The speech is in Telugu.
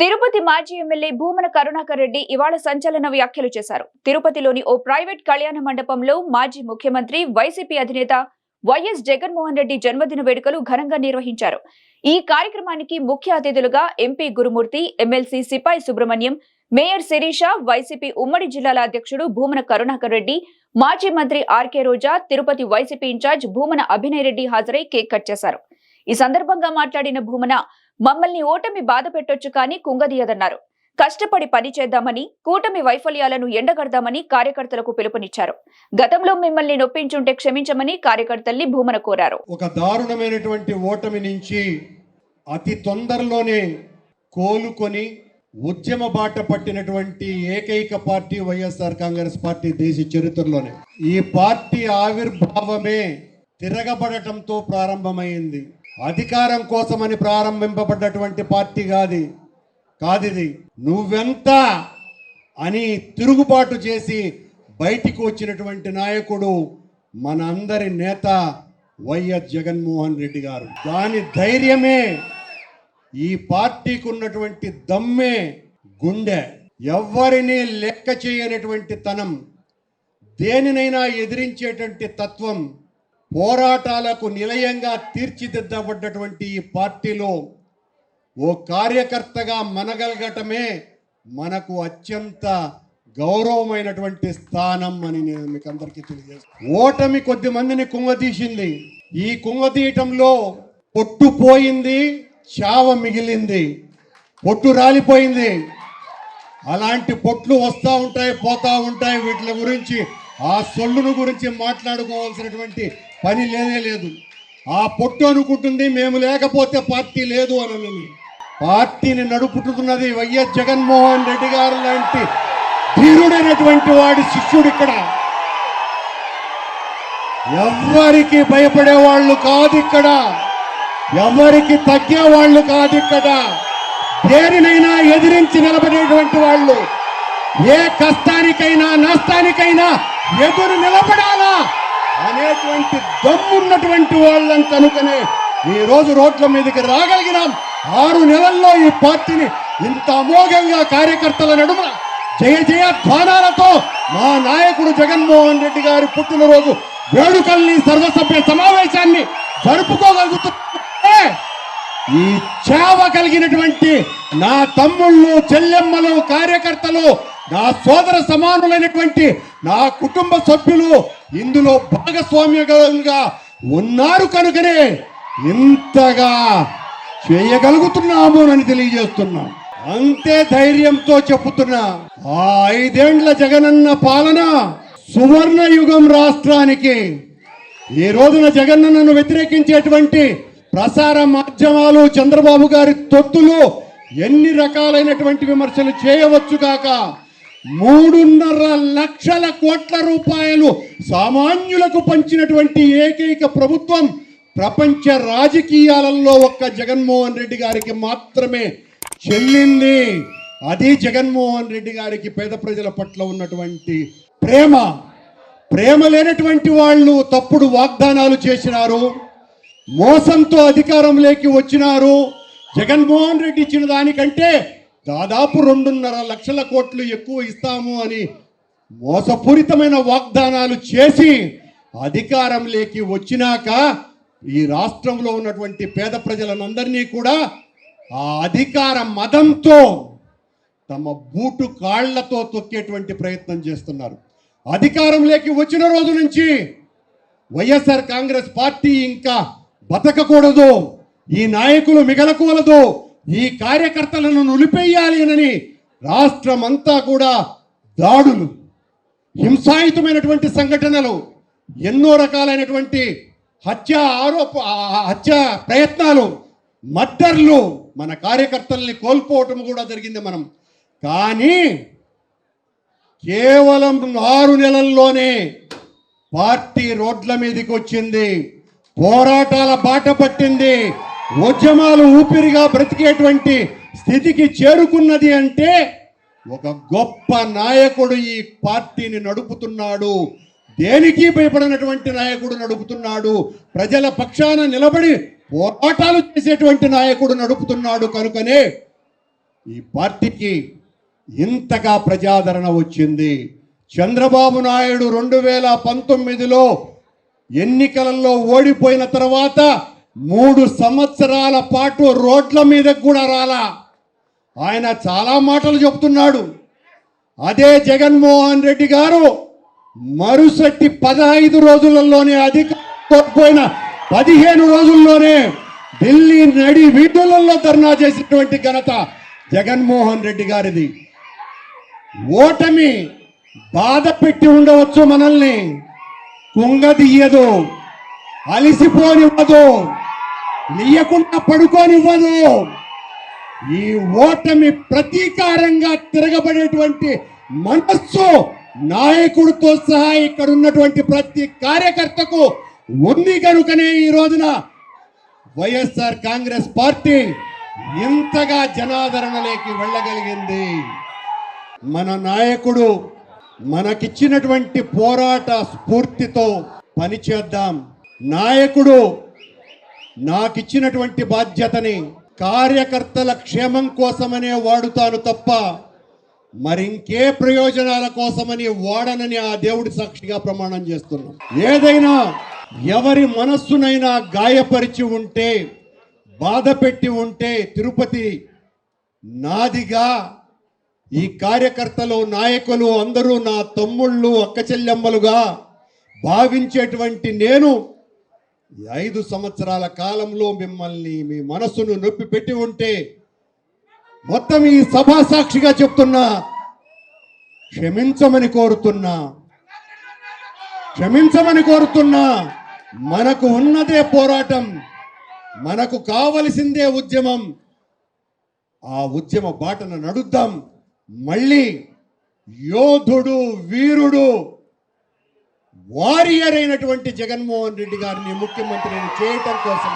తిరుపతి మాజీ ఎమ్మెల్యే భూమన కరుణాకర్ రెడ్డి ఇవాళ సంచలన వ్యాఖ్యలు చేశారు. తిరుపతిలోని ఓ ప్రైవేట్ కళ్యాణ మండపంలో మాజీ ముఖ్యమంత్రి వైసీపీ అధినేత వైఎస్ జగన్మోహన్ రెడ్డి జన్మదిన వేడుకలు ఘనంగా నిర్వహించారు. ఈ కార్యక్రమానికి ముఖ్య అతిథులుగా ఎంపీ గురుమూర్తి ఎమ్మెల్సీ సిపాయి సుబ్రహ్మణ్యం మేయర్ శిరీష వైసీపీ ఉమ్మడి జిల్లాల అధ్యక్షుడు భూమన కరుణాకర్ రెడ్డి మాజీ మంత్రి RK Roja Tirupati YCP incharge Bhumana Abhinay Reddy హాజరై కేక్ కట్ చేశారు. ఈ సందర్భంగా మాట్లాడిన భూమన మమ్మల్ని ఓటమి బాధ పెట్టొచ్చు కానీ కుంగదీయదన్నారు. కష్టపడి పని చేద్దామని కూటమి వైఫల్యాలను ఎండగడదామని కార్యకర్తలకు పిలుపునిచ్చారు. గతంలో మిమ్మల్ని నొప్పించుంటే క్షమించమని కార్యకర్తల్ని భూమన కోరారు. ఒక దారుణమైనటువంటి ఓటమి నుంచి అతి తొందరలోనే కోలుకొని ఉద్యమ బాట పట్టినటువంటి ఏకైక పార్టీ వైఎస్ఆర్ కాంగ్రెస్ పార్టీ దేశ చరిత్రలోనే. ఈ పార్టీ ఆవిర్భావమే తిరగబడటంతో ప్రారంభమైంది. అధికారం కోసమని ప్రారంభింపబడ్డటువంటి పార్టీ కాది కాదిది. నువ్వెంత అని తిరుగుబాటు చేసి బయటికి వచ్చినటువంటి నాయకుడు మన అందరి నేత వైఎస్ జగన్మోహన్ రెడ్డి గారు. దాని ధైర్యమే ఈ పార్టీకి ఉన్నటువంటి దమ్మే గుండె. ఎవ్వరిని లెక్క చేయనటువంటి తనం దేనినైనా ఎదిరించేటువంటి తత్వం పోరాటాలకు నిలయంగా తీర్చిదిద్దబడ్డటువంటి ఈ పార్టీలో ఓ కార్యకర్తగా మనగలగటమే మనకు అత్యంత గౌరవమైనటువంటి స్థానం అని నేను మీకు అందరికీ తెలియజేస్తాను ఓటమి కొద్ది మందిని కుంగతీసింది ఈ కుంగతీయటంలో పొట్టు పోయింది చావ మిగిలింది. పొట్టు రాలిపోయింది. అలాంటి పొట్లు వస్తూ ఉంటాయి పోతూ ఉంటాయి. వీటి గురించి ఆ సొల్లును గురించి మాట్లాడుకోవాల్సినటువంటి పని లేనే లేదు. ఆ పొట్టు అనుకుంటుంది మేము లేకపోతే పార్టీ లేదు అని పార్టీని నడుపుతున్నది వైఎస్ జగన్మోహన్ రెడ్డి గారు లాంటి ధీరుడైనటువంటి వాడి శిష్యుడు ఇక్కడ. ఎవ్వరికి భయపడే వాళ్ళు కాదు ఇక్కడ. ఎవరికి తగ్గే వాళ్ళు కాదు ఇక్కడ. దేనినైనా ఎదిరించి నిలబడేటువంటి వాళ్ళు. ఏ కష్టానికైనా నష్టానికైనా ఎదురు నిలబడాలా? అనేటువంటి దమ్మున్నటువంటి వాళ్ళని కనుకనే ఈ రోజు రోడ్ల మీదకి రాగలిగినాం. ఆరు నెలల్లో ఈ పార్టీని ఇంత అమోఘంగా కార్యకర్తల నడుమ జయ జయ ధ్వానాలతో మా నాయకుడు జగన్మోహన్ రెడ్డి గారి పుట్టినరోజు వేడుకల్ని సర్వసభ్య సమావేశాన్ని జరుపుకోగలుగుతుంటే ఈ చేవ కలిగినటువంటి నా తమ్ముళ్ళు చెల్లెమ్మలు కార్యకర్తలు నా సోదర సమానులైనటువంటి నా కుటుంబ సభ్యులు ఇందులో భాగస్వామ్యంగా ఉన్నారు కనుకనే ఇంతగా చేయగలుగుతున్నాము అని తెలియజేస్తున్నాం. అంతే ధైర్యంతో చెప్పుతున్నా ఆ ఐదేండ్ల జగనన్న పాలన సువర్ణ యుగం రాష్ట్రానికి ఈ రోజున జగనన్నను వ్యతిరేకించేటువంటి ప్రసార మాధ్యమాలు చంద్రబాబు గారి తొత్తులు ఎన్ని రకాలైనటువంటి విమర్శలు చేయవచ్చు కాక మూడున్నర లక్షల కోట్ల రూపాయలు సామాన్యులకు పంచినటువంటి ఏకైక ప్రభుత్వం ప్రపంచ రాజకీయాలలో ఒక్క జగన్మోహన్ రెడ్డి గారికి మాత్రమే చెల్లింది. అది జగన్మోహన్ రెడ్డి గారికి పేద ప్రజల పట్ల ఉన్నటువంటి ప్రేమ ప్రేమ లేనటువంటి వాళ్ళు తప్పుడు వాగ్దానాలు చేసినారు మోసంతో అధికారంలోకి వచ్చినారు. జగన్మోహన్ రెడ్డి ఇచ్చిన దానికంటే దాదాపు రెండున్నర లక్షల కోట్లు ఎక్కువ ఇస్తాము అని మోసపూరితమైన వాగ్దానాలు చేసి అధికారంలోకి వచ్చినాక ఈ రాష్ట్రంలో ఉన్నటువంటి పేద ప్రజలనందరినీ కూడా ఆ అధికార మదంతో తమ బూటు కాళ్ళతో తొక్కేటువంటి ప్రయత్నం చేస్తున్నారు. అధికారంలోకి వచ్చిన రోజు నుంచి వైఎస్ఆర్ కాంగ్రెస్ పార్టీ ఇంకా బతకకూడదు ఈ నాయకులు మిగలకూడదు ఈ కార్యకర్తలను నులిపేయాలి అని రాష్ట్రం అంతా కూడా దాడులు హింసాయుతమైనటువంటి సంఘటనలు ఎన్నో రకాలైనటువంటి హత్య ఆరోప హత్య ప్రయత్నాలు మర్డర్లు మన కార్యకర్తల్ని కోల్పోవటం కూడా జరిగింది మనం. కానీ కేవలం ఆరు నెలల్లోనే పార్టీ రోడ్ల మీదకి వచ్చింది పోరాటాల బాట పట్టింది ఉద్యమాలు ఊపిరిగా బ్రతికేటువంటి స్థితికి చేరుకున్నది అంటే ఒక గొప్ప నాయకుడు ఈ పార్టీని నడుపుతున్నాడు. దేనికి భయపడినటువంటి నాయకుడు నడుపుతున్నాడు? ప్రజల పక్షాన నిలబడి పోరాటాలు చేసేటువంటి నాయకుడు నడుపుతున్నాడు కనుకనే ఈ పార్టీకి ఇంతగా ప్రజాదరణ వచ్చింది. చంద్రబాబు నాయుడు రెండు వేల పంతొమ్మిదిలో ఎన్నికలలో ఓడిపోయిన తర్వాత మూడు సంవత్సరాల పాటు రోడ్ల మీద కూడా రాలా. ఆయన చాలా మాటలు చెప్తున్నాడు. అదే జగన్మోహన్ రెడ్డి గారు మరుసటి పదహైదు రోజులలోనే అధికారం కోల్పోయిన పదిహేను రోజుల్లోనే ఢిల్లీ నడి వీధులలో ధర్నా చేసినటువంటి ఘనత జగన్మోహన్ రెడ్డి గారిది. ఓటమి బాధ పెట్టి ఉండవచ్చు మనల్ని. కుంగదీయదు. అలిసిపోనివ్వదు. నీయకుండా పడుకోనివ్వదు. ఈ ఓటమి ప్రతీకారంగా తిరగబడేటువంటి మనస్సు నాయకుడితో సహా ఇక్కడ ఉన్నటువంటి ప్రతి కార్యకర్తకు ఉంది కనుకనే ఈ రోజున వైఎస్ఆర్ కాంగ్రెస్ పార్టీ ఇంతగా జనాదరణలోకి వెళ్ళగలిగింది. మన నాయకుడు మనకిచ్చినటువంటి పోరాట స్ఫూర్తితో పనిచేద్దాం. నాయకుడు నాకిచ్చినటువంటి బాధ్యతని కార్యకర్తల క్షేమం కోసమనే వాడుతాను తప్ప మరింకే ప్రయోజనాల కోసమని వాడనని ఆ దేవుడి సాక్షిగా ప్రమాణం చేస్తున్నాం. ఏదైనా ఎవరి మనస్సునైనా గాయపరిచి ఉంటే బాధ పెట్టి ఉంటే తిరుపతి నాదిగా ఈ కార్యకర్తలు నాయకులు అందరూ నా తమ్ముళ్ళు అక్క చెల్లెమ్మలుగా భావించేటువంటి నేను ఈ ఐదు సంవత్సరాల కాలంలో మిమ్మల్ని మీ మనసును నొప్పి పెట్టి ఉంటే మొత్తం ఈ సభా సాక్షిగా చెప్తున్నా క్షమించమని కోరుతున్నా క్షమించమని కోరుతున్నా మనకు ఉన్నదే పోరాటం మనకు కావలసిందే ఉద్యమం. ఆ ఉద్యమ బాటను నడుద్దాం. మళ్ళీ యోధుడు వీరుడు వారియర్ అయినటువంటి జగన్మోహన్ రెడ్డి గారిని ముఖ్యమంత్రిని చేయటం కోసం